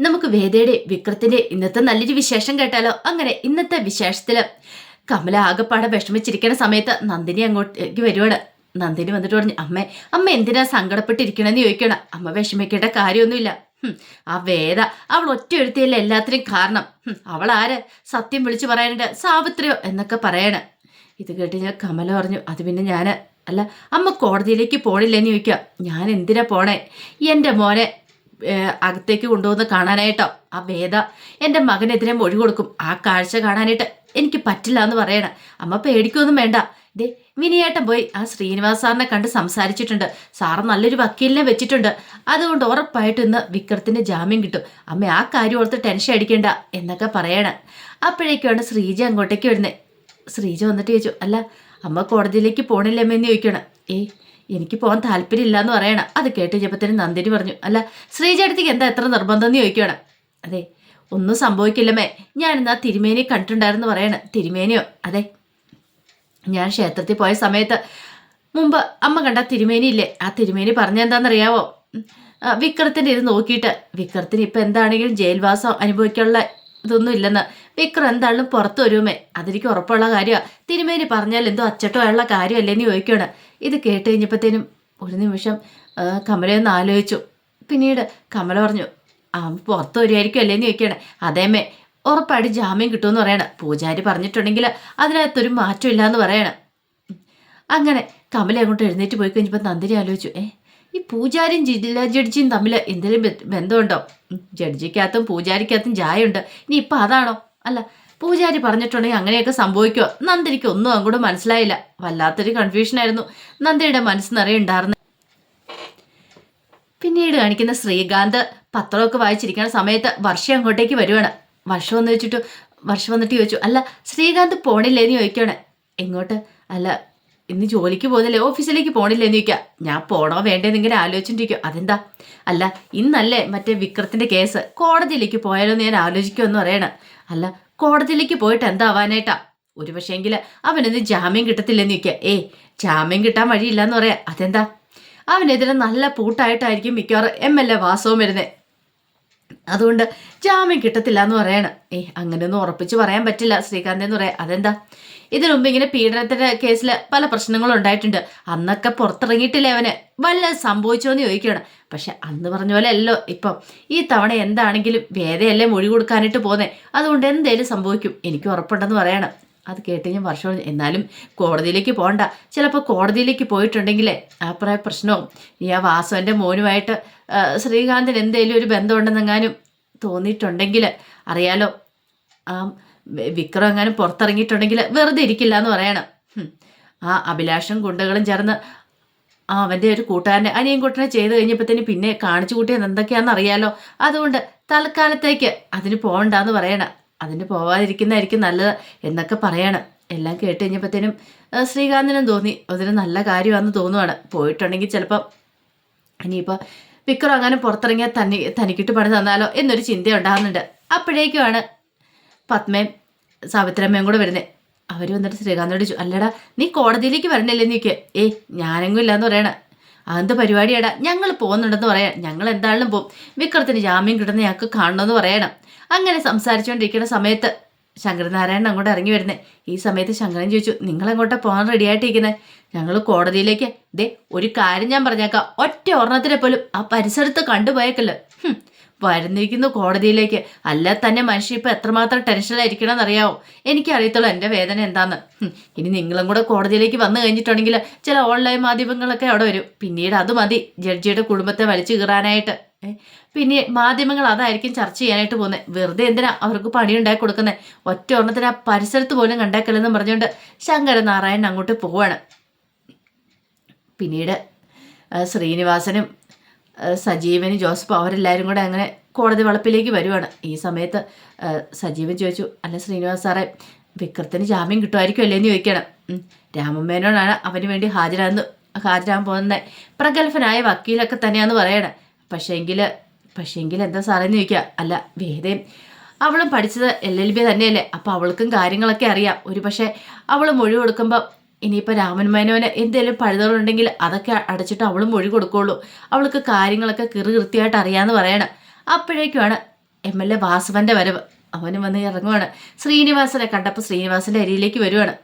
നമുക്ക് വേദയുടെ വിക്രത്തിന്റെ ഇന്നത്തെ നല്ലൊരു വിശേഷം കേട്ടാലോ? അങ്ങനെ ഇന്നത്തെ വിശേഷത്തിൽ കമല ആകെപ്പാടെ വിഷമിച്ചിരിക്കുന്ന സമയത്ത് നന്ദിനി അങ്ങോട്ടേക്ക് വരുവാണ്. നന്ദിനി വന്നിട്ട് പറഞ്ഞു അമ്മേ അമ്മ എന്തിനാ സങ്കടപ്പെട്ടിരിക്കണമെന്ന് ചോദിക്കണം? അമ്മ വിഷമിക്കേണ്ട കാര്യമൊന്നുമില്ല. ആ വേദ അവൾ ഒറ്റ എഴുത്തിയല്ല എല്ലാത്തിനും കാരണം. അവൾ ആര്? സത്യം വിളിച്ചു പറയാനുണ്ട്. സാവിത്രിയോ എന്നൊക്കെ പറയണ്. ഇത് കേട്ട് ഞാൻ കമല പറഞ്ഞു അത് പിന്നെ ഞാൻ അല്ല അമ്മ കോടതിയിലേക്ക് പോണില്ലെന്ന് ചോദിക്കുക ഞാൻ എന്തിനാ പോണേ? എന്റെ മോനെ അകത്തേക്ക് കൊണ്ടുവന്ന് കാണാനായിട്ടോ? ആ വേദ എന്റെ മകനെതിരെ മൊഴി കൊടുക്കും. ആ കാഴ്ച കാണാനായിട്ട് എനിക്ക് പറ്റില്ല എന്ന് പറയണം. അമ്മ പേടിക്കൊന്നും വേണ്ട. ദേ വിനിയേട്ടൻ പോയി. ആ ശ്രീനിവാസ് സാറിനെ കണ്ട് സംസാരിച്ചിട്ടുണ്ട്. സാറ് നല്ലൊരു വക്കീലിനെ വെച്ചിട്ടുണ്ട്. അതുകൊണ്ട് ഉറപ്പായിട്ട് ഇന്ന് വിക്രത്തിന്റെ ജാമ്യം കിട്ടും. അമ്മ ആ കാര്യം ഓർത്ത് ടെൻഷൻ അടിക്കണ്ട എന്നൊക്കെ പറയണം. അപ്പോഴേക്കാണ് ശ്രീജ അങ്ങോട്ടേക്ക് വരുന്നത് ശ്രീജ വന്നിട്ട് ചോദിച്ചു അല്ല അമ്മ കോടതിയിലേക്ക് പോണില്ലേ അമ്മ എന്ന് ചോദിക്കണം ഏയ് എനിക്ക് പോകാൻ താല്പര്യമില്ല എന്ന് പറയണം. അത് കേട്ട് കഴിഞ്ഞപ്പത്തേനും നന്ദിനി പറഞ്ഞു. അല്ല ശ്രീജ അടുത്തേക്ക് എന്താ എത്ര നിർബന്ധം എന്ന് ചോദിക്കണം അതെ ഒന്നും സംഭവിക്കില്ലമേ ഞാൻ ഇന്ന് ആ തിരുമേനിയെ കണ്ടിട്ടുണ്ടായിരുന്നു പറയണം. തിരുമേനിയോ? അതെ. ഞാൻ ക്ഷേത്രത്തിൽ പോയ സമയത്ത് മുമ്പ് അമ്മ കണ്ട തിരുമേനി ഇല്ലേ ആ തിരുമേനി പറഞ്ഞെന്താണെന്നറിയാവോ വിക്രത്തിന്റെ ഇത് നോക്കിയിട്ട്. വിക്രത്തിന് ഇപ്പം എന്താണെങ്കിലും ജയിൽവാസം അനുഭവിക്കാനുള്ള ഇതൊന്നും ഇല്ലെന്ന്. വിക്രം എന്തായാലും പുറത്തു വരുമേ. അതെനിക്ക് ഉറപ്പുള്ള കാര്യമാണ് തിരുമേനി പറഞ്ഞാൽ എന്തോ അച്ചട്ടോ ആയുള്ള കാര്യമല്ലേന്ന് ചോദിക്കുകയാണ്. ഇത് കേട്ട് കഴിഞ്ഞപ്പോഴത്തേനും ഒരു നിമിഷം കമലയൊന്ന് ആലോചിച്ചു. പിന്നീട് കമല പറഞ്ഞു അവൻ പുറത്ത് വരുമായിരിക്കും അല്ലേന്ന് ചോദിക്കുകയാണ്. അതേമേ ഉറപ്പായിട്ട് ജാമ്യം കിട്ടുമെന്ന് പറയണം. പൂജാരി പറഞ്ഞിട്ടുണ്ടെങ്കിൽ അതിനകത്തൊരു മാറ്റമില്ല എന്ന് പറയണം. അങ്ങനെ കമല അങ്ങോട്ട് എഴുന്നേറ്റ് പോയി കഴിഞ്ഞപ്പോൾ നന്ദിനി ആലോചിച്ചു ഏ ഈ പൂജാരിയും ജില്ലാ ജഡ്ജിയും തമ്മിൽ എന്തെങ്കിലും ബന്ധമുണ്ടോ? ജഡ്ജിക്കകത്തും പൂജാരിക്കകത്തും ചായയുണ്ട്. ഇനി ഇപ്പം അതാണോ? അല്ല പൂജാരി പറഞ്ഞിട്ടുണ്ടെങ്കിൽ അങ്ങനെയൊക്കെ സംഭവിക്കുമോ നന്ദിനിക്ക് ഒന്നും അങ്ങോട്ട് മനസ്സിലായില്ല. വല്ലാത്തൊരു കൺഫ്യൂഷനായിരുന്നു നന്ദിയുടെ മനസ്സ് നിറയെ ഉണ്ടായിരുന്നു പിന്നീട് കാണിക്കുന്ന ശ്രീകാന്ത് പത്രമൊക്കെ വായിച്ചിരിക്കുന്ന സമയത്ത് വർഷം അങ്ങോട്ടേക്ക് വരുവാണ്. വർഷം വന്ന് വെച്ചിട്ട് വർഷം വന്നിട്ട് ചോദിച്ചു അല്ല ശ്രീകാന്ത് പോണില്ലേന്ന് ചോദിക്കുകയാണ് എങ്ങോട്ട്? അല്ല ഇന്ന് ജോലിക്ക് പോകുന്നില്ലേ? ഓഫീസിലേക്ക് പോണില്ലേന്ന് ചോദിക്കുക ഞാൻ പോണോ വേണ്ടേ ഇങ്ങനെ ആലോചിച്ചിട്ടിരിക്കും അതെന്താ? അല്ല ഇന്നല്ലേ മറ്റേ വിക്രത്തിന്റെ കേസ്. കോടതിയിലേക്ക് പോയാലോ എന്ന് ഞാൻ ആലോചിക്കുമെന്ന് പറയണ. അല്ല കോടതിയിലേക്ക് പോയിട്ട് എന്താവാനായിട്ടാ? ഒരു പക്ഷേങ്കിൽ അവനൊന്ന് ജാമ്യം കിട്ടത്തില്ലെന്ന് ചോദിക്കുക ഏ ജാമ്യം കിട്ടാൻ വഴിയില്ലെന്ന് പറയാ. അതെന്താ? അവനെതിരെ നല്ല പൂട്ടായിട്ടായിരിക്കും മിക്കവാറും എം എൽ എ വാസവും വരുന്നത് അതുകൊണ്ട് ജാമ്യം കിട്ടത്തില്ല എന്ന് പറയണം. ഏ അങ്ങനെയൊന്നും ഉറപ്പിച്ച് പറയാൻ പറ്റില്ല ശ്രീകാന്ത് എന്ന് പറയാം. അതെന്താ? ഇതിനു മുമ്പ് ഇങ്ങനെ പീഡനത്തിന്റെ കേസിൽ പല പ്രശ്നങ്ങളും ഉണ്ടായിട്ടുണ്ട്. അന്നൊക്കെ പുറത്തിറങ്ങിയിട്ടില്ലേ അവന്? വല്ല സംഭവിച്ചോന്ന് ചോദിക്കണം പക്ഷെ അന്ന് പറഞ്ഞ പോലെ അല്ലോ ഇപ്പം ഈ തവണ എന്താണെങ്കിലും വേദയല്ലേ മൊഴി കൊടുക്കാനായിട്ട് പോന്നെ. അതുകൊണ്ട് എന്തേലും സംഭവിക്കും. എനിക്ക് ഉറപ്പുണ്ടെന്ന് പറയണം. അത് കേട്ട് ഞാൻ വർഷം എന്നാലും കോടതിയിലേക്ക് പോകണ്ട. ചിലപ്പോൾ കോടതിയിലേക്ക് പോയിട്ടുണ്ടെങ്കിലേ ആ പ്രായ പ്രശ്നവും. ഈ ആ വാസുവിന്റെ മോനുമായിട്ട് ശ്രീകാന്തിന് എന്തേലും ഒരു ബന്ധമുണ്ടെന്നെങ്ങാനും തോന്നിയിട്ടുണ്ടെങ്കിൽ അറിയാലോ. ആ വിക്രം എങ്ങാനും പുറത്തിറങ്ങിയിട്ടുണ്ടെങ്കിൽ വെറുതെ ഇരിക്കില്ല എന്ന് പറയണം ആ അഭിലാഷും ഗുണ്ടകളും ചേർന്ന് ആ അവന്റെ ഒരു കൂട്ടുകാരനെ അനിയൻ കൂട്ടനെ ചെയ്ത് കഴിഞ്ഞപ്പോഴത്തേന് പിന്നെ കാണിച്ചു കൂട്ടിയത് എന്തൊക്കെയാണെന്ന് അറിയാലോ അതുകൊണ്ട് തൽക്കാലത്തേക്ക് അതിന് പോകണ്ടെന്ന് പറയണം. അതിന് പോവാതിരിക്കുന്നതായിരിക്കും നല്ലത് എന്നൊക്കെ പറയണം. എല്ലാം കേട്ട് കഴിഞ്ഞപ്പോഴത്തേനും ശ്രീകാന്തിനും തോന്നി. അതൊരു നല്ല കാര്യമാണെന്ന് തോന്നുവാണ്. പോയിട്ടുണ്ടെങ്കിൽ ചിലപ്പം ഇനിയിപ്പോൾ വിക്രം അങ്ങനെ പുറത്തിറങ്ങിയാൽ തനി തനിക്കിട്ട് പണി തന്നാലോ എന്നൊരു ചിന്ത ഉണ്ടാകുന്നുണ്ട് അപ്പോഴേക്കുമാണ് പത്മയും സാവിത്രമ്മയും കൂടെ വരുന്നത് അവർ വന്നിട്ട് ശ്രീകാന്തോട് ചോദിച്ചു അല്ലടാ നീ കോടതിയിലേക്ക് വരണില്ലേ നീക്ക്? ഏയ് ഞാനെങ്ങും ഇല്ലയെന്ന് പറയണ. അതെന്ത് പരിപാടിയാടാ? ഞങ്ങൾ പോകുന്നുണ്ടെന്ന് പറയാം. ഞങ്ങൾ എന്തായാലും പോകും വിക്രത്തിന് ജാമ്യം കിട്ടുന്ന ഞങ്ങൾക്ക് കാണണമെന്ന് പറയണം. അങ്ങനെ സംസാരിച്ചുകൊണ്ടിരിക്കുന്ന സമയത്ത് ശങ്കരനാരായണൻ അങ്ങോട്ട് ഇറങ്ങി വരുന്നത് ഈ സമയത്ത് ശങ്കരൻ ചോദിച്ചു നിങ്ങൾ അങ്ങോട്ട് പോകാൻ റെഡി ആയിട്ടിരിക്കുന്നത് ഞങ്ങൾ കോടതിയിലേക്ക് ദേ ഒരു കാര്യം ഞാൻ പറഞ്ഞേക്കാം. ഒറ്റ ഓർണത്തിനെ പോലും ആ പരിസരത്ത് കണ്ടുപോയേക്കല്ലോ. വരുന്നിരിക്കുന്നു കോടതിയിലേക്ക്. അല്ല തന്നെ മനുഷ്യ ഇപ്പം എത്രമാത്രം ടെൻഷനിലായിരിക്കണം എന്നറിയാവോ എനിക്കറിയത്തുള്ളൂ എന്റെ വേദന എന്താന്ന്. ഇനി നിങ്ങളും കൂടെ കോടതിയിലേക്ക് വന്നു കഴിഞ്ഞിട്ടുണ്ടെങ്കിൽ ചില ഓൺലൈൻ മാധ്യമങ്ങളൊക്കെ അവിടെ വരും. പിന്നീട് അത് മതി ജഡ്ജിയുടെ കുടുംബത്തെ വലിച്ചു കീറാനായിട്ട്. പിന്നെ മാധ്യമങ്ങൾ അതായിരിക്കും ചർച്ച ചെയ്യാനായിട്ട് പോകുന്നത് വെറുതെ എന്തിനാ അവർക്ക് പണി ഉണ്ടാക്കി കൊടുക്കുന്നത് ഒറ്റ ഒരെണ്ണത്തിന് ആ പരിസരത്ത് പോലും കണ്ടേക്കല്ലെന്ന് പറഞ്ഞുകൊണ്ട് ശങ്കരനാരായണൻ അങ്ങോട്ട് പോവാണ്. പിന്നീട് ശ്രീനിവാസനും സജീവനും ജോസഫും അവരെല്ലാവരും കൂടെ അങ്ങനെ കോടതി വളപ്പിലേക്ക് വരുവാണ്. ഈ സമയത്ത് സജീവൻ ചോദിച്ചു അല്ല ശ്രീനിവാസ് സാറേ വിക്രത്തിന് ജാമ്യം കിട്ടുമായിരിക്കും അല്ലേ? എന്ന് ചോദിക്കണം രാമമ്മേനോടാണ് അവന് വേണ്ടി ഹാജരാന്ന് ഹാജരാകാൻ പോകുന്നത് പ്രഗത്ഭനായ വക്കീലൊക്കെ തന്നെയാണെന്ന് പറയണേ. പക്ഷേങ്കിൽ പക്ഷേങ്കിൽ എന്താ സാറേന്ന് ചോദിക്കുക അല്ല വേദയും അവളും പഠിച്ചത് എൽ എൽ ബി തന്നെയല്ലേ അപ്പോൾ അവൾക്കും കാര്യങ്ങളൊക്കെ അറിയാം. ഒരു പക്ഷേ അവൾ മൊഴി കൊടുക്കുമ്പോൾ ഇനിയിപ്പോൾ രാമൻ മേനോന് എന്തെങ്കിലും പഴുതുകളുണ്ടെങ്കിൽ അതൊക്കെ അടച്ചിട്ട് അവൾ മൊഴി കൊടുക്കുള്ളൂ. അവൾക്ക് കാര്യങ്ങളൊക്കെ കൃത്യമായിട്ട് അറിയാമെന്ന് പറയണം. അപ്പോഴേക്കുമാണ് എം എൽ എ വാസവന്റെ വരവ്. അവനും വന്ന് ഇറങ്ങുവാണ്. ശ്രീനിവാസനെ കണ്ടപ്പോൾ ശ്രീനിവാസന്റെ അരിയിലേക്ക് വരുവാണ്.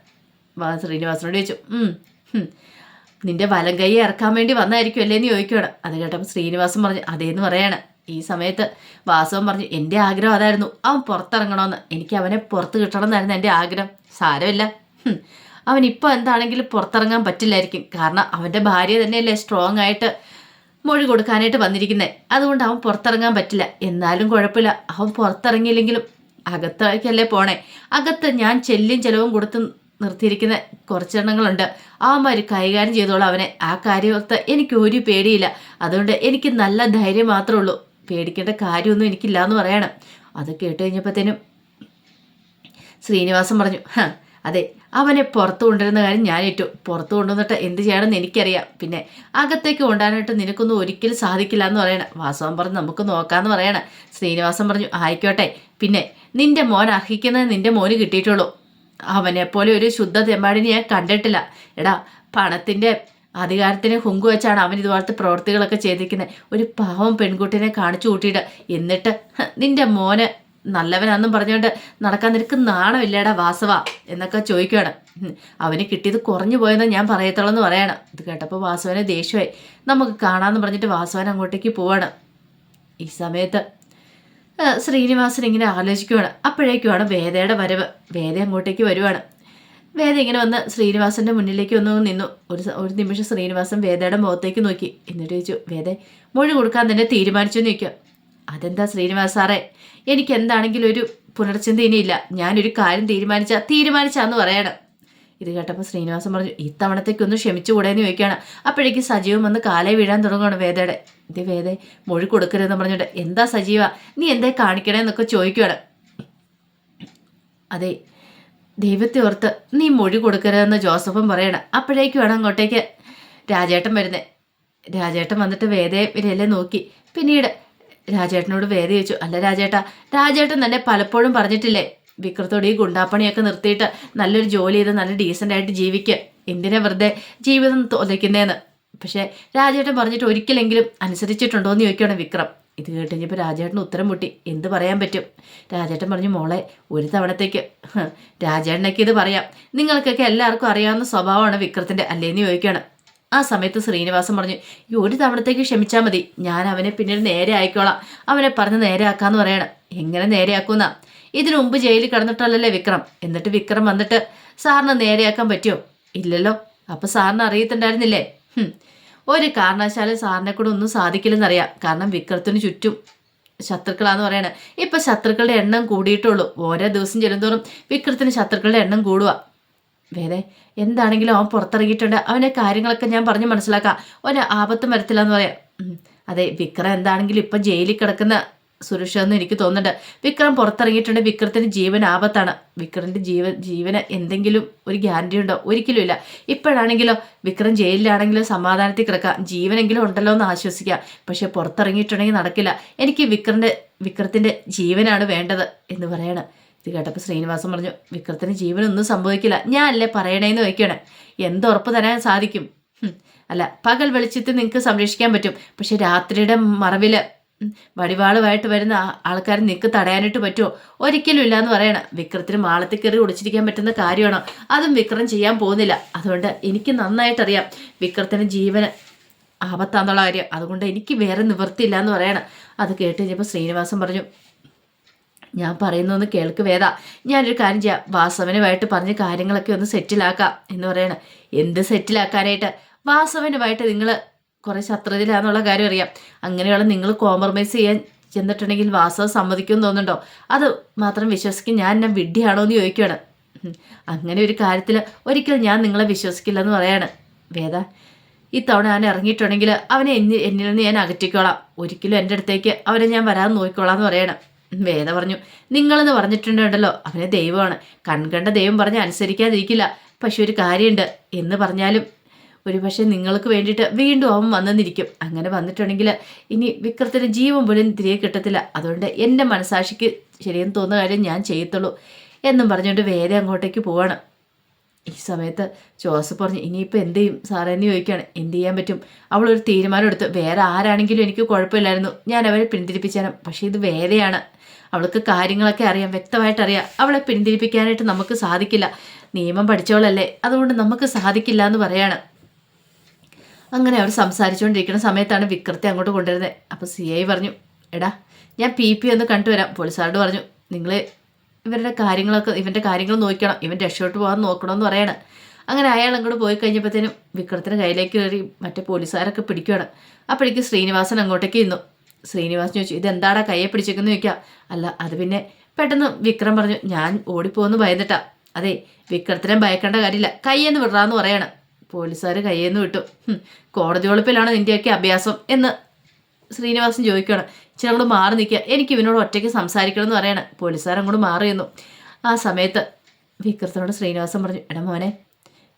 ശ്രീനിവാസനോട് ചോദിച്ചു. "ഉം, ഹും. നിന്റെ വലം കൈ ഇറക്കാൻ വേണ്ടി വന്നായിരിക്കും അല്ലേ എന്ന് ചോദിക്കുകയാണ് അത് കേട്ടപ്പോൾ ശ്രീനിവാസൻ പറഞ്ഞു അതേന്ന് പറയാണ്. ഈ സമയത്ത് വാസവൻ പറഞ്ഞു എന്റെ ആഗ്രഹം അതായിരുന്നു. അവൻ പുറത്തിറങ്ങണമെന്ന്. എനിക്ക് അവനെ പുറത്ത് കിട്ടണം എന്നായിരുന്നു എന്റെ ആഗ്രഹം. സാരമില്ല. അവൻ ഇപ്പോൾ എന്താണെങ്കിലും പുറത്തിറങ്ങാൻ പറ്റില്ലായിരിക്കും. കാരണം അവന്റെ ഭാര്യ തന്നെയല്ലേ സ്ട്രോങ് ആയിട്ട് മൊഴി കൊടുക്കാനായിട്ട് വന്നിരിക്കുന്നത് അതുകൊണ്ട് അവൻ പുറത്തിറങ്ങാൻ പറ്റില്ല. എന്നാലും കുഴപ്പമില്ല. അവൻ പുറത്തിറങ്ങിയില്ലെങ്കിലും അകത്തേക്കല്ലേ പോണേ. അകത്ത് ഞാൻ ചെല്ലും ചിലവും കൊടുത്ത് നിർത്തിയിരിക്കുന്ന കുറച്ചെണ്ണങ്ങളുണ്ട്. അവന്മാർ കൈകാര്യം ചെയ്തോളൂ അവനെ. ആ കാര്യത്തെ എനിക്ക് ഒരു പേടിയില്ല. അതുകൊണ്ട് എനിക്ക് നല്ല ധൈര്യം മാത്രമേ ഉള്ളൂ. പേടിക്കേണ്ട കാര്യമൊന്നും എനിക്കില്ല എന്ന് പറയണം. അത് കേട്ട് കഴിഞ്ഞപ്പോഴത്തേനും ശ്രീനിവാസം പറഞ്ഞു അതെ അവനെ പുറത്ത് കൊണ്ടുവരുന്ന കാര്യം ഞാൻ ഏറ്റു. പുറത്ത് കൊണ്ടുവന്നിട്ട് എന്ത് ചെയ്യണമെന്ന് എനിക്കറിയാം. പിന്നെ അകത്തേക്ക് കൊണ്ടുവരാനായിട്ട് നിനക്കൊന്നും ഒരിക്കലും സാധിക്കില്ല എന്ന് പറയണം. വാസവൻ പറഞ്ഞു നമുക്ക് നോക്കാമെന്ന് പറയണം. ശ്രീനിവാസം പറഞ്ഞു ആയിക്കോട്ടെ. പിന്നെ നിന്റെ മോൻ അർഹിക്കുന്നത് നിന്റെ മോന് കിട്ടിയിട്ടുള്ളൂ. അവനെ പോലെ ഒരു ശുദ്ധ തെമ്മാടിനെ ഞാൻ കണ്ടിട്ടില്ല. എടാ പണത്തിന്റെ അധികാരത്തിന് ഹുങ്കു വെച്ചാണ് അവൻ ഇതുപോലത്തെ പ്രവൃത്തികളൊക്കെ ചെയ്തിരിക്കുന്നത്. ഒരു പാവം പെൺകുട്ടീനെ കാണിച്ചു കൂട്ടിയിട്ട് എന്നിട്ട് നിന്റെ മോന് നല്ലവനാന്നും പറഞ്ഞുകൊണ്ട് നടക്കാൻ നിനക്ക് നാണമില്ലേടാ വാസവ? എന്നൊക്കെ ചോദിക്കുകയാണ്. അവന് കിട്ടിയത് കുറഞ്ഞു പോയെന്ന് ഞാൻ പറയത്തുള്ളൂ എന്ന് പറയണം. ഇത് കേട്ടപ്പോൾ വാസവനെ ദേഷ്യമായി. നമുക്ക് കാണാമെന്ന് പറഞ്ഞിട്ട് വാസവൻ അങ്ങോട്ടേക്ക് പോവാണ്. ഈ സമയത്ത് ശ്രീനിവാസൻ ഇങ്ങനെ ആലോചിക്കുവാണ്. അപ്പോഴേക്കുമാണ് വേദയുടെ വരവ്. വേദ അങ്ങോട്ടേക്ക് വരുവാണ്. വേദ ഇങ്ങനെ വന്ന് ശ്രീനിവാസന്റെ മുന്നിലേക്ക് വന്നു നിന്നു. ഒരു ഒരു നിമിഷം ശ്രീനിവാസൻ വേദയുടെ മുഖത്തേക്ക് നോക്കി. എന്നിട്ട് ചോദിച്ചു വേദ മൊഴി കൊടുക്കാൻ തന്നെ തീരുമാനിച്ചു എന്ന് ചോദിക്കുക അതെന്താ ശ്രീനിവാസ് സാറേ? എനിക്ക് എന്താണെങ്കിലും ഒരു പുനർചിന്തയിനില്ല ഞാനൊരു കാര്യം തീരുമാനിച്ചാൽ തീരുമാനിച്ചാന്ന് പറയണം. ഇത് കേട്ടപ്പോൾ ശ്രീനിവാസൻ പറഞ്ഞു ഇത്തവണത്തേക്കൊന്ന് ക്ഷമിച്ചുകൂടെയെന്ന് ചോദിക്കുകയാണ്. അപ്പോഴേക്ക് സജീവം വന്ന് കാലേ വീഴാൻ തുടങ്ങുകയാണ് വേദയുടെ. ഇത് വേദ മൊഴി കൊടുക്കരുതെന്ന് പറഞ്ഞിട്ട് എന്താ സജീവ? നീ എന്തേ കാണിക്കണേ എന്നൊക്കെ ചോദിക്കുകയാണ്. അതെ ദൈവത്തെ ഓർത്ത് നീ മൊഴി കൊടുക്കരുതെന്ന് ജോസഫും പറയണം. അപ്പോഴേക്കുമാണ് അങ്ങോട്ടേക്ക് രാജേട്ടൻ വരുന്നത് രാജേട്ടൻ വന്നിട്ട് വേദയെ ഇവരെല്ലാം നോക്കി. പിന്നീട് രാജേട്ടനോട് വേദ ചോദിച്ചു അല്ല രാജേട്ടാ രാജേട്ടൻ തന്നെ പലപ്പോഴും പറഞ്ഞിട്ടില്ലേ വിക്രത്തോട് ഈ ഗുണ്ടാപ്പണിയൊക്കെ നിർത്തിയിട്ട് നല്ലൊരു ജോലി ചെയ്ത് നല്ല ഡീസന്റ് ആയിട്ട് ജീവിക്കുക എന്തിനാ വെറുതെ ജീവിതം തോന്നിക്കുന്നതെന്ന് പക്ഷേ രാജേട്ടൻ പറഞ്ഞിട്ട് ഒരിക്കലെങ്കിലും അനുസരിച്ചിട്ടുണ്ടോ എന്ന് ചോദിക്കുകയാണ് വിക്രം. ഇത് കേട്ട് കഴിഞ്ഞപ്പോൾ രാജേട്ടന് ഉത്തരം മുട്ടി. എന്ത് പറയാൻ പറ്റും? രാജേട്ടൻ പറഞ്ഞു മോളെ ഒരു തവണത്തേക്ക്. രാജേട്ടനൊക്കെ ഇത് പറയാം. നിങ്ങൾക്കൊക്കെ എല്ലാവർക്കും അറിയാവുന്ന സ്വഭാവമാണ് വിക്രത്തിന്റെ അല്ലേന്ന് ചോദിക്കുകയാണ്. ആ സമയത്ത് ശ്രീനിവാസൻ പറഞ്ഞു ഈ ഒരു തവണത്തേക്ക് ക്ഷമിച്ചാൽ മതി. ഞാൻ അവനെ പിന്നീട് നേരെ ആയിക്കോളാം. അവനെ പറഞ്ഞ് നേരെ ആക്കാമെന്ന് പറയണം. എങ്ങനെ നേരെ നേരെയാക്കുന്ന ഇതിനു മുമ്പ് ജയിലിൽ കിടന്നിട്ടല്ലല്ലേ വിക്രം? എന്നിട്ട് വിക്രം വന്നിട്ട് സാറിന് നേരെയാക്കാൻ പറ്റുമോ ഇല്ലല്ലോ. അപ്പൊ സാറിന് അറിയത്തുണ്ടായിരുന്നില്ലേ. ഒരു കാരണവശാലും സാറിനെ കൂടെ ഒന്നും സാധിക്കില്ലെന്നറിയാം. കാരണം വിക്രത്തിന് ചുറ്റും ശത്രുക്കളാന്ന് പറയണേ. ഇപ്പൊ ശത്രുക്കളുടെ എണ്ണം കൂടിയിട്ടുള്ളൂ ഓരോ ദിവസം ചെല്ലുന്തോറും വിക്രത്തിന് ശത്രുക്കളുടെ എണ്ണം കൂടുക വേറെ എന്താണെങ്കിലും അവൻ പുറത്തിറങ്ങിയിട്ടുണ്ട്. അവനെ കാര്യങ്ങളൊക്കെ ഞാൻ പറഞ്ഞ് മനസ്സിലാക്കാം. ഒരു ആപത്തും വരത്തില്ല എന്ന് പറയാം. അതെ വിക്രം എന്താണെങ്കിലും ഇപ്പം ജയിലിൽ കിടക്കുന്ന സുരക്ഷ എന്ന് എനിക്ക് തോന്നുന്നുണ്ട്. വിക്രം പുറത്തിറങ്ങിയിട്ടുണ്ട്. വിക്രത്തിന്റെ ജീവൻ ആപത്താണ്. വിക്രന്റെ ജീവൻ ജീവന് എന്തെങ്കിലും ഒരു ഗ്യാരണ്ടി ഉണ്ടോ? ഒരിക്കലും ഇല്ല. ഇപ്പോഴാണെങ്കിലോ വിക്രം ജയിലിലാണെങ്കിലോ സമാധാനത്തിൽ കിടക്കാം ജീവനെങ്കിലും ഉണ്ടല്ലോ എന്ന് ആശ്വസിക്കാം പക്ഷെ പുറത്തിറങ്ങിയിട്ടുണ്ടെങ്കിൽ നടക്കില്ല. എനിക്ക് വിക്രന്റെ വിക്രത്തിന്റെ ജീവനാണ് വേണ്ടത് എന്ന് പറയാണ്. ഇത് കേട്ടപ്പോൾ ശ്രീനിവാസൻ പറഞ്ഞു വിക്രത്തിന് ജീവനൊന്നും സംഭവിക്കില്ല. ഞാൻ അല്ലേ പറയണേന്ന് വയ്ക്കണം എന്തുറപ്പ് തരാൻ സാധിക്കും? അല്ല പകൽ വെളിച്ചത്തിൽ നിങ്ങൾക്ക് സംരക്ഷിക്കാൻ പറ്റും. പക്ഷെ രാത്രിയുടെ മറവിൽ വടിവാളുമായിട്ട് വരുന്ന ആൾക്കാർ നിക്ക് തടയാനായിട്ട് പറ്റുമോ ഒരിക്കലും ഇല്ല എന്ന് പറയണം. വിക്രത്തിന് മാളത്തിൽ കയറി ഒളിച്ചിരിക്കാൻ പറ്റുന്ന കാര്യമാണോ? അതും വിക്രം ചെയ്യാൻ പോകുന്നില്ല. അതുകൊണ്ട് എനിക്ക് നന്നായിട്ടറിയാം വിക്രത്തിന് ജീവന് ആപത്താന്നുള്ള കാര്യം. അതുകൊണ്ട് എനിക്ക് വേറെ നിവൃത്തിയില്ല എന്ന് പറയണം. അത് കേട്ട് കഴിഞ്ഞപ്പോൾ ശ്രീനിവാസൻ പറഞ്ഞു ഞാൻ പറയുന്നൊന്ന് കേൾക്ക് വേദ. ഞാനൊരു കാര്യം ചെയ്യാം. വാസവനുമായിട്ട് പറഞ്ഞ് കാര്യങ്ങളൊക്കെ ഒന്ന് സെറ്റിലാക്കാം എന്ന് പറയണം. എന്ത് സെറ്റിലാക്കാനായിട്ട്? വാസവനുമായിട്ട് നിങ്ങൾ കുറേ ശത്രുതയിലാന്നുള്ള കാര്യം അറിയാം. അങ്ങനെയുള്ള നിങ്ങൾ കോംപ്രമൈസ് ചെയ്യാൻ ചെന്നിട്ടുണ്ടെങ്കിൽ വാസവ സമ്മതിക്കും തോന്നുന്നുണ്ടോ? അത് മാത്രം വിശ്വസിക്കും ഞാൻ എന്നെ വിഡ്ഢിയാണോ എന്ന് ചോദിക്കുകയാണ്. അങ്ങനെ ഒരു കാര്യത്തിൽ ഒരിക്കലും ഞാൻ നിങ്ങളെ വിശ്വസിക്കില്ല എന്ന് പറയാണ്. വേദ ഇത്തവണ ഞാൻ ഇറങ്ങിയിട്ടുണ്ടെങ്കിൽ അവനെ എന്നി എന്നിൽ നിന്ന് ഞാൻ അകറ്റിക്കോളാം. ഒരിക്കലും എന്റെ അടുത്തേക്ക് അവനെ ഞാൻ വരാൻ നോക്കിക്കോളാം എന്ന് പറയണം വേദ പറഞ്ഞു നിങ്ങളെന്ന് പറഞ്ഞിട്ടുണ്ടല്ലോ അവനെ ദൈവമാണ്. കൺകണ്ട ദൈവം പറഞ്ഞ് അനുസരിക്കാതിരിക്കില്ല. പക്ഷെ ഒരു കാര്യമുണ്ട്. എന്ന് പറഞ്ഞാലും ഒരു പക്ഷേ നിങ്ങൾക്ക് വേണ്ടിയിട്ട് വീണ്ടും അവൻ വന്നെന്നിരിക്കും. അങ്ങനെ വന്നിട്ടുണ്ടെങ്കിൽ ഇനി വിക്രത്തിന് ജീവൻ പോലും തിരികെ കിട്ടത്തില്ല. അതുകൊണ്ട് എന്റെ മനസാക്ഷിക്ക് ശരിയെന്ന് തോന്നുന്ന കാര്യം ഞാൻ ചെയ്യത്തുള്ളൂ എന്നും പറഞ്ഞുകൊണ്ട് വേറെ അങ്ങോട്ടേക്ക് പോവാണ്. ഈ സമയത്ത് ജോസഫ് പറഞ്ഞു ഇനിയിപ്പോൾ എന്ത് ചെയ്യും? സാറേ എന്ന് ചോദിക്കുകയാണ്. എന്ത് ചെയ്യാൻ പറ്റും? അവളൊരു തീരുമാനം എടുത്തു. വേറെ ആരാണെങ്കിലും എനിക്ക് കുഴപ്പമില്ലായിരുന്നു. ഞാൻ അവരെ പിന്തിരിപ്പിച്ചാലും പക്ഷേ ഇത് വേറെയാണ്. അവൾക്ക് കാര്യങ്ങളൊക്കെ അറിയാം വ്യക്തമായിട്ട് അറിയാം. അവളെ പിന്തിരിപ്പിക്കാനായിട്ട് നമുക്ക് സാധിക്കില്ല. നിയമം പഠിച്ചവളല്ലേ. അതുകൊണ്ട് നമുക്ക് സാധിക്കില്ല എന്ന് പറയാണ്. അങ്ങനെ അവർ സംസാരിച്ചുകൊണ്ടിരിക്കുന്ന സമയത്താണ് വിക്രത്തെ അങ്ങോട്ട് കൊണ്ടുവരുന്നത്. അപ്പോൾ സി ഐ പറഞ്ഞു എടാ ഞാൻ പി പി ഒന്ന് കണ്ടുവരാം. പോലീസുകാരോട് പറഞ്ഞു നിങ്ങൾ ഇവരുടെ കാര്യങ്ങളൊക്കെ ഇവന്റെ കാര്യങ്ങൾ നോക്കണം ഇവൻ രക്ഷോട്ട് പോകാൻ നോക്കണമെന്ന് പറയാണ്. അങ്ങനെ അയാൾ അങ്ങോട്ട് പോയി കഴിഞ്ഞപ്പോഴത്തേനും വിക്രത്തിന്റെ കയ്യിലേക്ക് കയറി മറ്റേ പോലീസുകാരൊക്കെ പിടിക്കുകയാണ്. അപ്പോഴേക്കും ശ്രീനിവാസൻ അങ്ങോട്ടേക്ക് ഇന്നു ശ്രീനിവാസൻ ചോദിച്ചു ഇതെന്താടാ കയ്യെ പിടിച്ചേക്കെന്ന് ചോദിക്കുക അല്ല അത് പിന്നെ പെട്ടെന്ന് വിക്രം പറഞ്ഞു ഞാൻ ഓടിപ്പോന്ന് ഭയന്നിട്ടാ. അതെ വിക്രത്തിനെ ഭയക്കേണ്ട കാര്യമില്ല. കയ്യെന്ന് വിടാന്ന് പറയാണ്. പോലീസുകാർ നിന്ന് വിട്ടു. കോടതി ഒളിപ്പിലാണ് നിന്റെയൊക്കെ അഭ്യാസം എന്ന് ശ്രീനിവാസൻ ചോദിക്കുകയാണ്. ഇച്ചിരി അങ്ങോട്ട് മാറി നിൽക്കുക. എനിക്ക് ഇവനോട് ഒറ്റയ്ക്ക് സംസാരിക്കണം എന്ന് പറയാണ്. പോലീസുകാർ അങ്ങോട്ട് മാറിയെന്നു ആ സമയത്ത് വിക്രത്തിനോട് ശ്രീനിവാസൻ പറഞ്ഞു എടാ മോനെ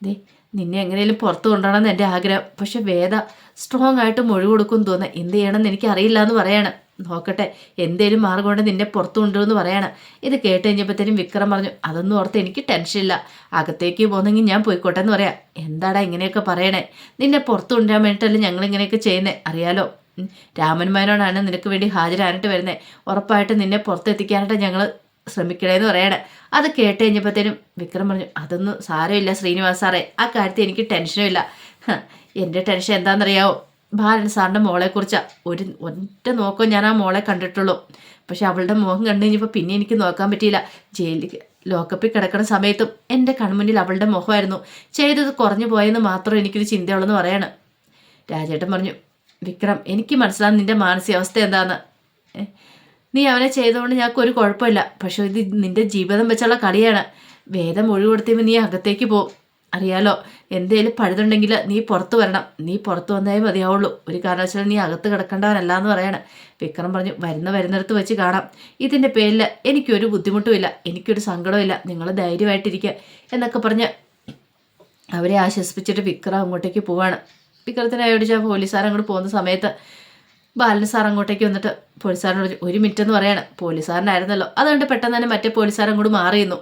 ദേ നിന്നെ എങ്ങനെയും പുറത്ത് കൊണ്ടുപോകണമെന്ന് എന്റെ ആഗ്രഹം. പക്ഷെ വേദ സ്ട്രോങ് ആയിട്ട് മൊഴി കൊടുക്കും തോന്നുക എന്ത് ചെയ്യണമെന്ന് എനിക്ക് അറിയില്ല എന്ന് പറയാണ്. നോക്കട്ടെ എന്തേലും മാർഗം കൊണ്ട് നിന്നെ പുറത്തു കൊണ്ടുവന്ന് പറയാണ്. ഇത് കേട്ട് കഴിഞ്ഞപ്പോഴത്തേനും വിക്രം പറഞ്ഞു അതൊന്നും ഓർത്ത് എനിക്ക് ടെൻഷനില്ല അകത്തേക്ക് പോകുന്നെങ്കിൽ ഞാൻ പോയിക്കോട്ടെ എന്ന് പറയാം. എന്താടാ ഇങ്ങനെയൊക്കെ പറയണേ? നിന്നെ പുറത്തു കൊണ്ടുവരാൻ വേണ്ടിയിട്ടല്ലേ ഞങ്ങൾ ഇങ്ങനെയൊക്കെ ചെയ്യുന്നത് അറിയാലോ? രാമന്മാരോടാണ് നിനക്ക് വേണ്ടി ഹാജരാനിട്ട് വരുന്നത് ഉറപ്പായിട്ട് നിന്നെ പുറത്തെത്തിക്കാനായിട്ട് ഞങ്ങൾ ശ്രമിക്കണേന്ന് പറയണേ. അത് കേട്ട് കഴിഞ്ഞപ്പോഴത്തേനും വിക്രം പറഞ്ഞു അതൊന്നും സാരമില്ല ശ്രീനിവാസ് സാറേ. ആ കാര്യത്തിൽ എനിക്ക് ടെൻഷനും ഇല്ല. എന്റെ ടെൻഷൻ എന്താണെന്നറിയാവോ? ബാലൻ സാറിന്റെ മോളെക്കുറിച്ചാണ് ഒരു ഒറ്റ നോക്കം ഞാൻ ആ മോളെ കണ്ടിട്ടുള്ളൂ. പക്ഷെ അവളുടെ മുഖം കണ്ടു കഴിഞ്ഞപ്പോൾ പിന്നെ എനിക്ക് നോക്കാൻ പറ്റിയില്ല. ജയിലിൽ ലോക്കപ്പിൽ കിടക്കുന്ന സമയത്തും എന്റെ കൺമുന്നിൽ അവളുടെ മുഖമായിരുന്നു. ചെയ്തത് കുറഞ്ഞു പോയെന്ന് മാത്രം എനിക്കൊരു ചിന്തയുള്ളൂ എന്ന് പറയാണ്. രാജേട്ടൻ പറഞ്ഞു വിക്രം എനിക്ക് മനസ്സിലാവും നിന്റെ മാനസികാവസ്ഥ എന്താന്ന്? നീ അവനെ ചെയ്തതുകൊണ്ട് ഞങ്ങൾക്ക് ഒരു കുഴപ്പമില്ല. പക്ഷെ ഇത് നിന്റെ ജീവിതം വെച്ചുള്ള കളിയാണ്. വേദം ഒഴിവ് കൊടുത്തുമ്പോൾ നീ അകത്തേക്ക് പോകും അറിയാലോ എന്തേലും പഴുതുണ്ടെങ്കിൽ നീ പുറത്ത് വരണം. നീ പുറത്തു വന്നേ മതിയാവുള്ളൂ. ഒരു കാരണവശാലും നീ അകത്ത് കിടക്കേണ്ടവനല്ല എന്ന് പറയണം. വിക്രം പറഞ്ഞു വരുന്ന വരുന്നിടത്ത് വെച്ച് കാണാം. ഇതിന്റെ പേരിൽ എനിക്കൊരു ബുദ്ധിമുട്ടുമില്ല. എനിക്കൊരു സങ്കടമില്ല നിങ്ങൾ ധൈര്യമായിട്ടിരിക്കുക. എന്നൊക്കെ പറഞ്ഞ് അവരെ ആശ്വസിപ്പിച്ചിട്ട് വിക്രം അങ്ങോട്ടേക്ക് പോവാണ്. വിക്രത്തിനെ അയോടിച്ച് ആ പോലീസുകാർ അങ്ങോട്ട് പോകുന്ന സമയത്ത് ബാലൻ സാർ അങ്ങോട്ടേക്ക് വന്നിട്ട് പോലീസുകാരനോട് ഒരു മിനിറ്റ് എന്ന് പറയാണ്. പോലീസുകാരനായിരുന്നല്ലോ അതുകൊണ്ട് പെട്ടെന്ന് തന്നെ മറ്റേ പോലീസുകാരൻ കൂടി മാറിയുന്നു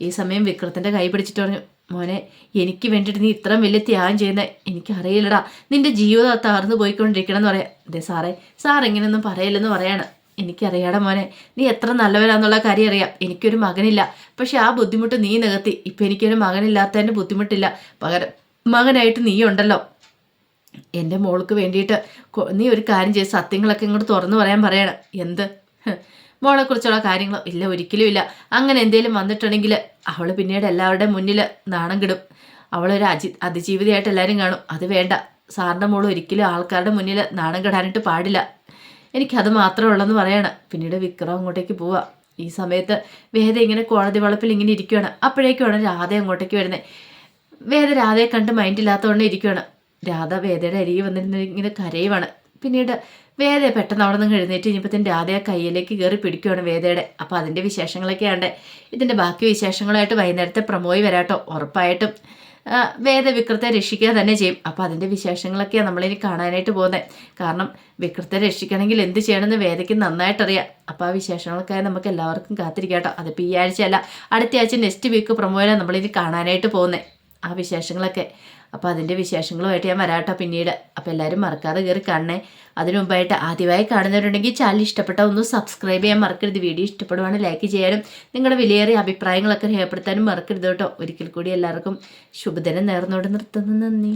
ഈ സമയം വിക്രത്തിന്റെ കൈ പിടിച്ചിട്ട് പറഞ്ഞു മോനെ എനിക്ക് വേണ്ടിയിട്ട് നീ ഇത്രയും വലിയ ത്യാഗം ചെയ്യുന്ന എനിക്കറിയില്ലടാ. നിന്റെ ജീവിതം തകർന്നു പോയിക്കൊണ്ടിരിക്കണം എന്ന് പറയാം. അതെ സാറേ സാർ ഇങ്ങനെയൊന്നും പറയില്ലെന്ന് പറയാണ്. എനിക്കറിയാടാ മോനെ നീ എത്ര നല്ലവരാന്നുള്ള കാര്യം അറിയാം. എനിക്കൊരു മകനില്ല. പക്ഷെ ആ ബുദ്ധിമുട്ട് നീ നികത്തി. ഇപ്പം എനിക്കൊരു മകനില്ലാത്തതിന്റെ ബുദ്ധിമുട്ടില്ല. പകരം മകനായിട്ട് നീ ഉണ്ടല്ലോ. എന്റെ മോൾക്ക് വേണ്ടിയിട്ട് നീ ഒരു കാര്യം ചെയ്ത് സത്യങ്ങളൊക്കെ ഇങ്ങോട്ട് തുറന്നു പറയാൻ പറയണം. എന്ത്? മോളെക്കുറിച്ചുള്ള കാര്യങ്ങളോ ഇല്ല ഒരിക്കലും ഇല്ല. അങ്ങനെ എന്തെങ്കിലും വന്നിട്ടുണ്ടെങ്കിൽ അവൾ പിന്നീട് എല്ലാവരുടെയും മുന്നിൽ നാണം കിടും. അവളൊരു അജി അതിജീവിതയായിട്ട് എല്ലാവരും കാണും. അത് വേണ്ട. സാറിന്റെ മോൾ ഒരിക്കലും ആൾക്കാരുടെ മുന്നിൽ നാണം കിടാനായിട്ട് പാടില്ല. എനിക്കത് മാത്രമേ ഉള്ളെന്ന് പറയണം. പിന്നീട് വിക്രം അങ്ങോട്ടേക്ക് പോവാം. ഈ സമയത്ത് വേദ ഇങ്ങനെ കോടതി വളപ്പിൽ ഇങ്ങനെ ഇരിക്കുകയാണ് അപ്പോഴേക്കുമാണ് രാധ അങ്ങോട്ടേക്ക് വരുന്നത് വേദ രാധയെ കണ്ട് മൈൻഡില്ലാത്തതുകൊണ്ട് ഇരിക്കുകയാണ് രാധ വേദയുടെ അരികെ വന്നിരുന്ന ഇങ്ങനെ കരയുവാണ്. പിന്നീട് വേദ പെട്ടെന്ന് അവിടെ നിന്ന് എഴുന്നേറ്റ് കഴിഞ്ഞപ്പോഴത്തേന് രാധയെ കയ്യിലേക്ക് കയറി പിടിക്കുകയാണ് വേദയുടെ. അപ്പോൾ അതിന്റെ വിശേഷങ്ങളൊക്കെ ഉണ്ട് ഇതിന്റെ ബാക്കി വിശേഷങ്ങളായിട്ട് വൈകുന്നേരത്തെ പ്രമോയി വരാട്ടോ ഉറപ്പായിട്ടും. വേദ വിക്രത്തെ രക്ഷിക്കുക തന്നെ ചെയ്യും. അപ്പോൾ അതിന്റെ വിശേഷങ്ങളൊക്കെയാണ് നമ്മളിനി കാണാനായിട്ട് പോകുന്നത് കാരണം വിക്രത്തെ രക്ഷിക്കണമെങ്കിൽ എന്ത് ചെയ്യണമെന്ന് വേദയ്ക്ക് നന്നായിട്ടറിയാം. അപ്പോൾ ആ വിശേഷങ്ങൾക്കായി നമുക്ക് എല്ലാവർക്കും കാത്തിരിക്കാട്ടോ. അതിപ്പോൾ ഈ ആഴ്ചയല്ല അടുത്ത ആഴ്ച നെക്സ്റ്റ് വീക്ക് പ്രമോയിലാണ് നമ്മളിനി കാണാനായിട്ട് പോകുന്നത് ആ വിശേഷങ്ങളൊക്കെ. അപ്പോൾ അതിന്റെ വിശേഷങ്ങളുമായിട്ട് ഞാൻ വരാട്ടോ പിന്നീട്. അപ്പോൾ എല്ലാവരും മറക്കാതെ കയറി കാണണേ. അതിനു മുമ്പായിട്ട് ആദ്യമായി കാണുന്നവരുണ്ടെങ്കിൽ ചാനൽ ഇഷ്ടപ്പെട്ട ഒന്ന് സബ്സ്ക്രൈബ് ചെയ്യാൻ മറക്കരുത്. വീഡിയോ ഇഷ്ടപ്പെടുവാണ് ലൈക്ക് ചെയ്യാനും നിങ്ങളുടെ വിലയേറിയ അഭിപ്രായങ്ങളൊക്കെ രേഖപ്പെടുത്താനും മറക്കരുത് കേട്ടോ. ഒരിക്കൽ കൂടി എല്ലാവർക്കും ശുഭദിനം നേർന്നോട് നിർത്തുന്നു. നന്ദി.